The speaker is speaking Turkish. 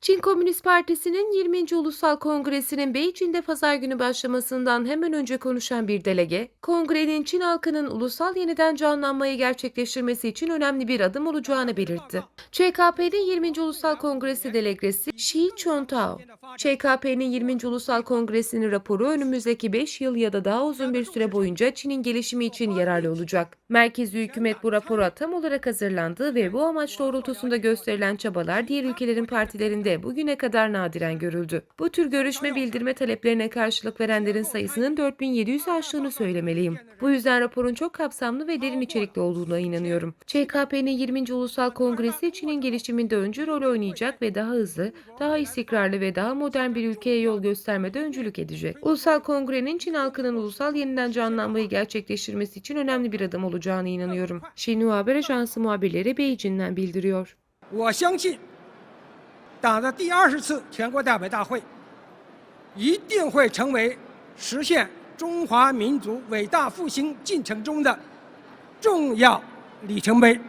Çin Komünist Partisi'nin 20. Ulusal Kongresi'nin Beijing'de pazar günü başlamasından hemen önce konuşan bir delege, kongrenin Çin halkının ulusal yeniden canlanmayı gerçekleştirmesi için önemli bir adım olacağını belirtti. ÇKP'nin 20. Ulusal Kongresi delegesi Xi Chontao, ÇKP'nin 20. Ulusal Kongresi'nin raporu önümüzdeki 5 yıl ya da daha uzun bir süre boyunca Çin'in gelişimi için yararlı olacak. Merkezi hükümet bu rapora tam olarak hazırlandı ve bu amaç doğrultusunda gösterilen çabalar diğer ülkelerin partilerinde bugüne kadar nadiren görüldü. Bu tür görüşme bildirme taleplerine karşılık verenlerin sayısının 4700 aştığını söylemeliyim. Bu yüzden raporun çok kapsamlı ve derin içerikli olduğuna inanıyorum. ÇKP'nin 20. Ulusal Kongresi Çin'in gelişiminde öncü rol oynayacak ve daha hızlı, daha istikrarlı ve daha modern bir ülkeye yol göstermede öncülük edecek. Ulusal Kongre'nin Çin halkının ulusal yeniden canlanmayı gerçekleştirmesi için önemli bir adım olacağına inanıyorum. Xinhua Haber Ajansı muhabirleri Beijing'den bildiriyor. 我相信， 党的第二十次全国代表大会一定会成为实现中华民族伟大复兴进程中的重要里程碑。